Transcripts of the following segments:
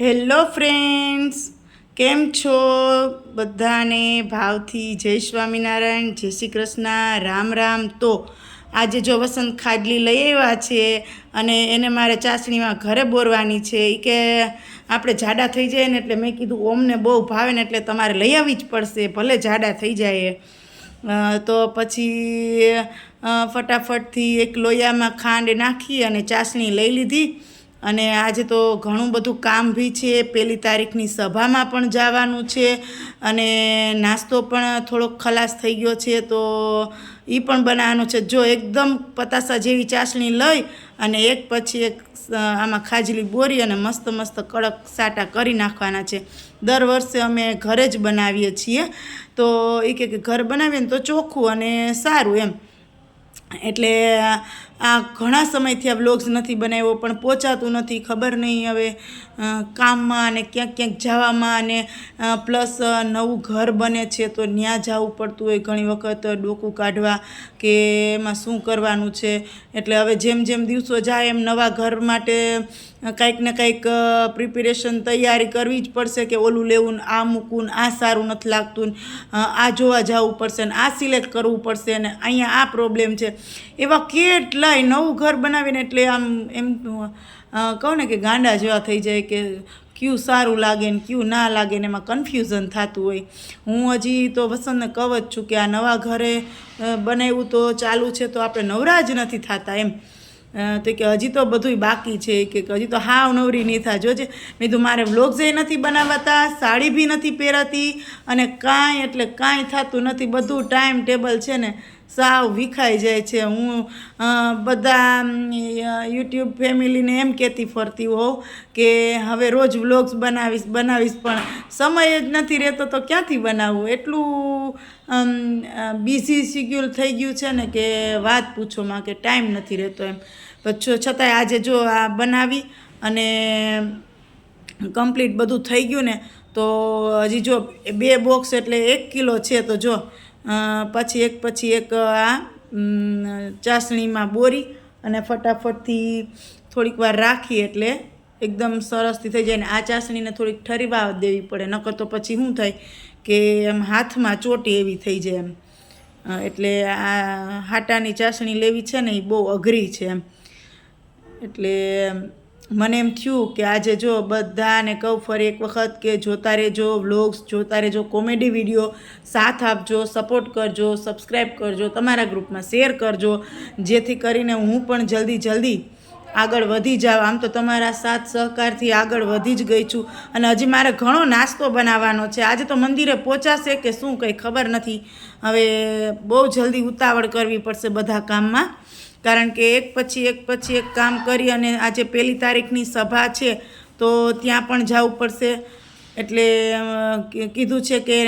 Hello friends, કેમ છો? બધાને ભાવથી જય સ્વામિનારાયણ, જય શ્રી કૃષ્ણ, રામ રામ. તો આજે જો વસંત ખાડલી લઈ આવ્યા છે અને એને મારે ચાસણીમાં ઘરે બોરવાની છે એ કે આપણે જાડા થઈ જાય ને એટલે મેં કીધું ઓમને બહુ ભાવે ને એટલે તમારે લઈ આવવી જ પડશે, ભલે જાડા થઈ જાય તો પછી ફટાફટથી એક લોયામાં ખાંડ નાખી અને ચાસણી લઈ લીધી. અને આજે તો ઘણું બધું કામ બી છે. પહેલી તારીખની સભામાં પણ જવાનું છે અને નાસ્તો પણ થોડોક ખલાસ થઈ ગયો છે તો એ પણ બનાવવાનો છે. જો એકદમ પતાસા જેવી ચાસણી લઈ અને એક પછી એક આમાં ખાજલી બોરી અને મસ્ત મસ્ત કડક સાટા કરી નાખવાના છે. દર વર્ષે અમે ઘરે જ બનાવીએ છીએ. તો એ કે ઘર બનાવીએ ને તો ચોખ્ખું અને સારું એમ. એટલે આ ઘણા સમયથી આ વ્લોગ્સ નથી બનાવ્યો, પણ પહોંચાતું નથી, ખબર નહીં હવે કામમાં અને ક્યાંક ક્યાંક જવામાં અને પ્લસ નવું ઘર બને છે તો ત્યાં જવું પડતું હોય ઘણી વખત ડોકું કાઢવા કે એમાં શું કરવાનું છે. એટલે હવે જેમ જેમ દિવસો જાય એમ નવા ઘર માટે કંઈક ને કંઈક પ્રિપેરેશન તૈયારી કરવી જ પડશે કે ઓલું લેવું ને આ મૂકવું ને આ સારું નથી લાગતું ને આ જોવા જવું પડશે ને આ સિલેક્ટ કરવું પડશે ને અહીંયા આ પ્રોબ્લેમ છે. એવા કેટલાય નવું ઘર બનાવીને એટલે આમ, એમ કહું ને કે ગાંડા જેવા થઈ જાય કે ક્યુ સારું લાગે ને ક્યુ ના લાગે ને એમાં કન્ફ્યુઝન થતું હોય. હું હજી તો વસંતને કહું જ છું કે આ નવા ઘરે બનાવ્યું તો ચાલુ છે તો આપણે નવરા જ નથી થતા એમ. તો કે હજી તો બધુંય બાકી છે કે હજી તો હાવ નવરી નહીં થાય. જોજે, મેં કીધું મારે વ્લોગ્સ એ નથી બનાવાતા, સાડી બી નથી પહેરાતી અને કાંઈ એટલે કાંઈ થતું નથી. બધું ટાઈમ ટેબલ છે ને સાવ વિખાઈ જાય છે. હું બધા યુટ્યુબ ફેમિલીને એમ કહેતી ફરતી હોઉં કે હવે રોજ વ્લોગ્સ બનાવીશ બનાવીશ, પણ સમય જ નથી રહેતો તો ક્યાંથી બનાવવું એટલું બિઝી શિડ્યુલ થઈ ગયું છે ને કે વાત પૂછોમાં કે ટાઈમ નથી રહેતો એમ. પછી છતાંય આજે જો આ બનાવી અને કમ્પ્લીટ બધું થઈ ગયું ને તો હજી જો બે બોક્સ એટલે એક કિલો છે તો જો પછી એક પછી એક આ ચાસણીમાં બોરી અને ફટાફટથી થોડીક વાર રાખી એટલે એકદમ સરસથી થઈ જાય ને આ ચાસણીને થોડીક ઠરીવા દેવી પડે. નકર તો પછી શું થાય કે એમ હાથમાં ચોટી એવી થઈ જાય એમ. એટલે આ હાટાની ચાસણી લેવી છે ને એ બહુ અઘરી છે એમ. એટલે મને એમ થયું કે આજે જો બધાને કહું ફરી એક વખત કે જોતા રહેજો વ્લોગ્સ, જોતા રહેજો કોમેડી વીડિયો સાથ આપજો સપોર્ટ કરજો સબસ્ક્રાઈબ કરજો, તમારા ગ્રુપમાં શેર કરજો, જેથી કરીને હું પણ જલ્દી જલ્દી આગળ વધી જાઉં. આમ તો તમારા સાથ સહકારથી આગળ વધી જ ગઈ છું અને હજી મારે ઘણો નાસ્તો બનાવવાનો છે. આજે તો મંદિરે પહોંચાશે કે શું કંઈ ખબર નથી. હવે બહુ જલ્દી ઉતાવળ કરવી પડશે બધા કામમાં. કારણ કે એક પછી એક પછી એક કામ કરી અને આજે પહેલી તારીખની સભા છે, તો ત્યાં પણ જવું પડશે. એટલે કીધું છે કે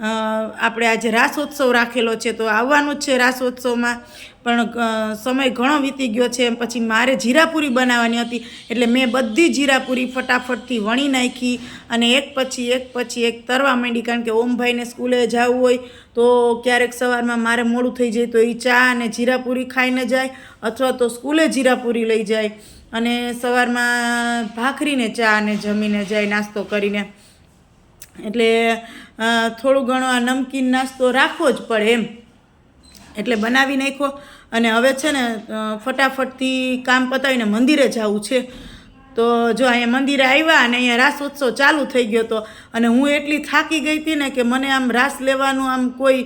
આપણે આજે રાસોત્સવ રાખેલો છે તો આવવાનું જ છે રાસોત્સવમાં. પણ સમય ઘણો વીતી ગયો છે પછી મારે જીરાપુરી બનાવવાની હતી. એટલે મેં બધી જીરાપુરી ફટાફટથી વણી નાખી અને એક પછી એક પછી એક તરવા માંડી કારણ કે ઓમભાઈને સ્કૂલે જવું હોય તો ક્યારેક સવારમાં મારે મોડું થઈ જાય તો એ ચા અને જીરાપુરી ખાઈને જાય અથવા તો સ્કૂલે જીરાપુરી લઈ જાય અને સવારમાં ભાખરીને ચા અને જમીને જાય નાસ્તો કરીને. એટલે થોડું ઘણું આ નમકીન નાસ્તો રાખવો જ પડે એમ. એટલે બનાવી નાખ્યો અને હવે છે ને ફટાફટથી કામ પતાવીને મંદિરે જવું છે. તો જો અહીંયા મંદિરે આવ્યા અને અહીંયા રાસ ઉત્સવ ચાલુ થઈ ગયો હતો અને હું એટલી થાકી ગઈ હતી ને કે મને આમ રાસ લેવાનું આમ કોઈ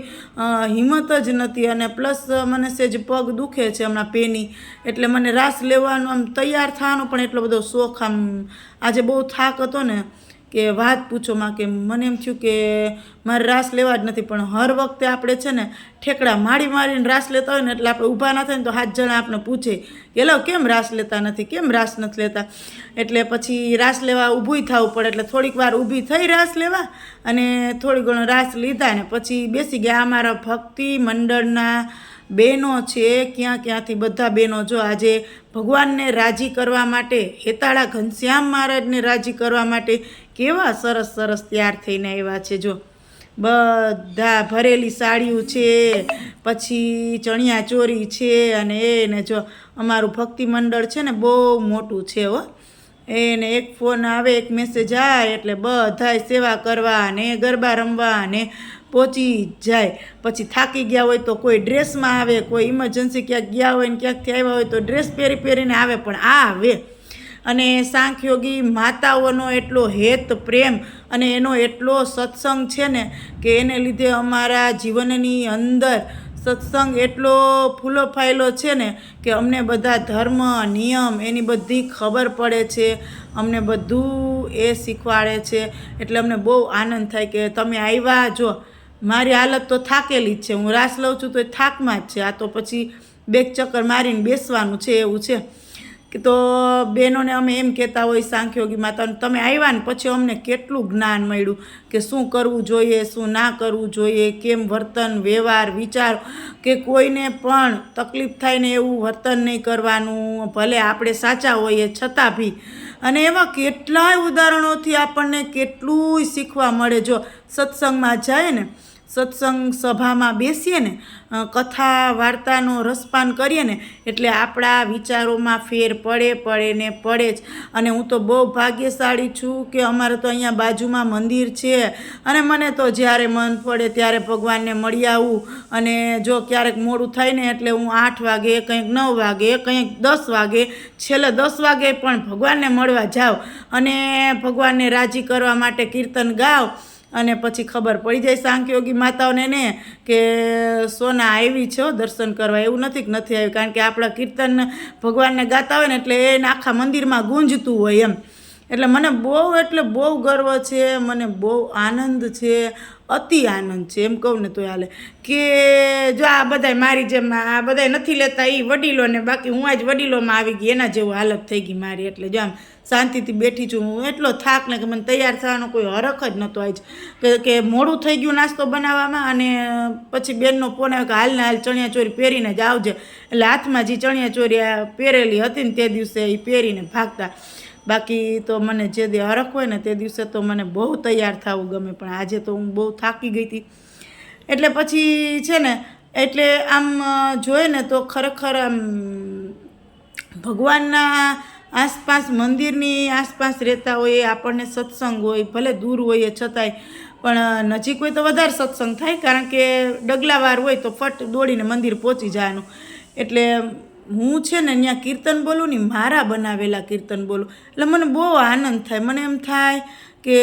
હિંમત જ નથી અને પ્લસ મને સેજ પગ દુખે છે હમણાં પેની. એટલે મને રાસ લેવાનું આમ તૈયાર થવાનો પણ એટલો બધો શોખ આમ, આજે બહુ થાક હતો ને કે વાત પૂછોમાં કે મને એમ થયું કે મારે રાસ લેવા જ નથી, પણ હર વખતે આપણે છે ને ઠેકડા મારી મારીને રાસ લેતા હોય ને એટલે આપણે ઊભા ના થાય ને તો હાથ જણા આપણે પૂછે કે, લો, કેમ રાસ લેતા નથી? કેમ રાસ નથી લેતા? એટલે પછી રાસ લેવા ઊભું થવું પડે એટલે થોડીક વાર ઊભી થઈ રાસ લેવા અને થોડી ઘણો રાસ લીધા ને પછી બેસી ગયા. અમારા ભક્તિ મંડળના બહેનો છે, ક્યાં ક્યાંથી બધા બહેનો જો આજે ભગવાનને રાજી કરવા માટે, હેતાળા ઘનશ્યામ મહારાજને રાજી કરવા માટે કેવા સરસ સરસ તૈયાર થઈને આવ્યા છે, જો. બધા ભરેલી સાડીઓ છે, પછી ચણિયા ચોરી છે અને એને જો અમારું ભક્તિ મંડળ છે ને, બહુ મોટું છે, હો. એને એક ફોન આવે, એક મેસેજ આવે, એટલે બધાય સેવા કરવા ને ગરબા રમવા ને પહોંચી જાય. પછી થાકી ગયા હોય તો કોઈ ડ્રેસમાં આવે, કોઈ ઇમરજન્સી ક્યાંક ગયા હોય ને ક્યાંકથી આવ્યા હોય તો ડ્રેસ પહેરી પહેરીને આવે, પણ આ આવે. અને સાંખ્યોગી માતાઓનો એટલો હેત પ્રેમ અને એનો એટલો સત્સંગ છે ને કે એને લીધે અમારા જીવનની અંદર સત્સંગ એટલો ફૂલો ફાયલો છે ને કે અમને બધા ધર્મ, નિયમ એની બધી ખબર પડે છે. અમને બધું એ શીખવાડે છે. એટલે અમને બહુ આનંદ થાય કે તમે આવ્યા જો. મારી હાલત તો થાકેલી જ છે. હું રાસ લઉં છું તો એ થાકમાં જ છે. આ તો પછી બેક ચક્કર મારીને બેસવાનું છે, એવું છે. કે તો બહેનોને અમે એમ કહેતા હોય સાંખ્યોગી માતાને, તમે આવ્યા ને પછી અમને કેટલું જ્ઞાન મળ્યું કે શું કરવું જોઈએ, શું ના કરવું જોઈએ, કેમ વર્તન, વ્યવહાર, વિચાર કે કોઈને પણ તકલીફ થાય ને એવું વર્તન નહીં કરવાનું, ભલે આપણે સાચા હોઈએ છતાં બી. અને એવા કેટલાય ઉદાહરણોથી આપણને કેટલું શીખવા મળે. જો સત્સંગમાં જાય ને સત્સંગ સભામાં બેસીએ ને કથા, વાર્તાનો રસપાન કરીએ ને, એટલે આપણા વિચારોમાં ફેર પડે પડે ને પડે જ. અને હું તો બહુ ભાગ્યશાળી છું કે અમારે તો અહીંયા બાજુમાં મંદિર છે. અને મને તો જ્યારે મન પડે ત્યારે ભગવાનને મળી આવું. અને જો ક્યારેક મોડું થાય ને એટલે હું આઠ વાગે, કંઈક નવ વાગે, કંઈક દસ વાગે, છેલ્લે દસ વાગે પણ ભગવાનને મળવા જાઉં. અને ભગવાનને રાજી કરવા માટે કીર્તન ગાવ અને પછી ખબર પડી જાય સાંખયોગી માતાઓને ને કે સોના આવી છો, દર્શન કરવા એવું નથી કે નથી આવ્યું. કારણ કે આપણા કીર્તન ભગવાનને ગાતા હોય ને એટલે એને આખા મંદિરમાં ગુંજતું હોય એમ. એટલે મને બહુ, એટલે બહુ ગર્વ છે, મને બહુ આનંદ છે, અતિ આનંદ છે. એમ કહું ને તો હાલે. કે જો આ બધાય મારી જેમ, આ બધાય નથી લેતા એ વડીલોને બાકી હું આજ વડીલોમાં આવી ગઈ, એના જેવું હાલત થઈ ગઈ મારી. એટલે જો આમ શાંતિથી બેઠી છું. હું એટલો થાક ને કે મને તૈયાર થવાનો કોઈ હરખ જ નહોતો આજ કે મોડું થઈ ગયું નાસ્તો બનાવવામાં અને પછી બેનનો ફોન આવ્યો કે હાલને હાલ ચણિયા ચોરી પહેરીને જ આવજે. એટલે હાથમાં જે ચણિયા ચોરી પહેરેલી હતી ને તે દિવસે એ પહેરીને ભાગતા. બાકી તો મને જે દે હરખ હોય ને તે દિવસે તો મને બહુ તૈયાર થવું ગમે, પણ આજે તો હું બહુ થાકી ગઈ હતી. એટલે પછી છે ને, એટલે આમ જોઈએ ને તો ખરેખર આમ, ભગવાનના આસપાસ, મંદિરની આસપાસ રહેતા હોય, આપણને સત્સંગ હોય, ભલે દૂર હોય છતાંય, પણ નજીક હોય તો વધારે સત્સંગ થાય, કારણ કે ડગલાવાર હોય તો ફટ દોડીને મંદિર પહોંચી જવાનું. એટલે હું છે ને ત્યાં કીર્તન બોલું ને મારા બનાવેલા કીર્તન બોલું. એટલે મને બહુ આનંદ થાય. મને એમ થાય કે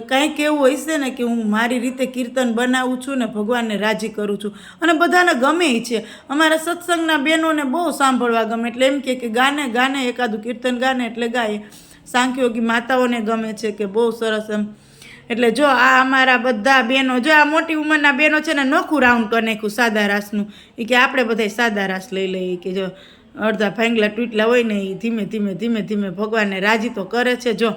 કાંઈક એવું હશે ને કે હું મારી રીતે કીર્તન બનાવું છું ને ભગવાનને રાજી કરું છું. અને બધાને ગમે છે. અમારા સત્સંગના બહેનોને બહુ સાંભળવા ગમે. એટલે એમ કે ગાને ગાને એકાદું કીર્તન ગાને એટલે ગાય સાંખ્યોગી માતાઓને ગમે છે કે બહુ સરસ એમ એટલે જો આ અમારા બધા બહેનો જો આ મોટી ઉંમરના બહેનો છે ને, નોખું રાઉન્ડ કરી નાખ્યું સાદા રાસનું. એ કે આપણે બધા સાદા રાસ લઈ લઈએ. કે જો અડધા ભાંગલા તૂટલા હોય ને એ ધીમે ધીમે ધીમે ધીમે ભગવાનને રાજી તો કરે છે. જો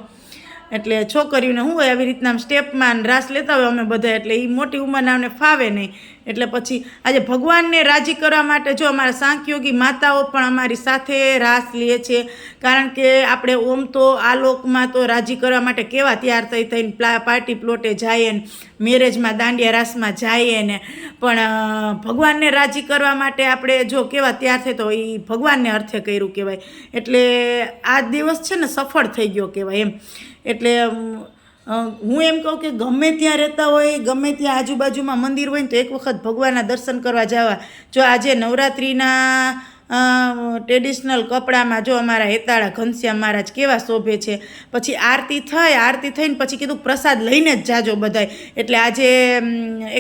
એટલે છોકરીઓને શું હોય આવી રીતના સ્ટેપમાં રાસ લેતા હોય અમે બધા, એટલે એ મોટી ઉંમરના અમને ફાવે નહીં. એટલે પછી આજે ભગવાનને રાજી કરવા માટે જો અમારા સાંખયોગી માતાઓ પણ અમારી સાથે રાસ લે છે. કારણ કે આપણે ઓમ તો આ લોકમાં તો રાજી કરવા માટે કેવા તૈયાર થઈ થઈને પાર્ટી પ્લોટે જાય ને મેરેજમાં, દાંડિયા રાસમાં જાય ને. પણ ભગવાનને રાજી કરવા માટે આપણે જો કેવા તૈયાર થાય તો એ ભગવાનને અર્થે કર્યું કહેવાય. એટલે આ દિવસ છે ને સફળ થઈ ગયો કહેવાય એમ. એટલે હું એમ કહું કે ગમે ત્યાં રહેતા હોય, ગમે ત્યાં આજુબાજુમાં મંદિર હોય ને તો એક વખત ભગવાનના દર્શન કરવા જવા. જો આજે નવરાત્રિના ટ્રેડિશનલ કપડામાં જો અમારા હેતાળા ઘનશ્યામ મહારાજ કેવા શોભે છે. પછી આરતી થઈ, આરતી થઈને પછી કીધું પ્રસાદ લઈને જ જાજો બધાય. એટલે આજે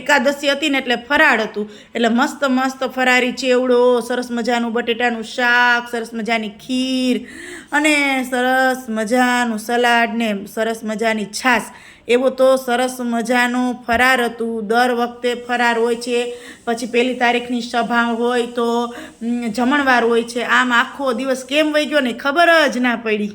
એકાદશી હતી ને એટલે ફરાળ હતું. એટલે મસ્ત મસ્ત ફરારી ચેવડો, સરસ મજાનું બટેટાનું શાક, સરસ મજાની ખીર અને સરસ મજાનું સલાડ ને સરસ મજાની છાશ. એવો તો સરસ મજાનું ફરાર હતું. દર વખતે ફરાર હોય છે. પછી પહેલી તારીખની સભા હોય તો જમણવાર હોય છે. આમ આખો દિવસ કેમ વહી ગયો ને ખબર જ ના પડી.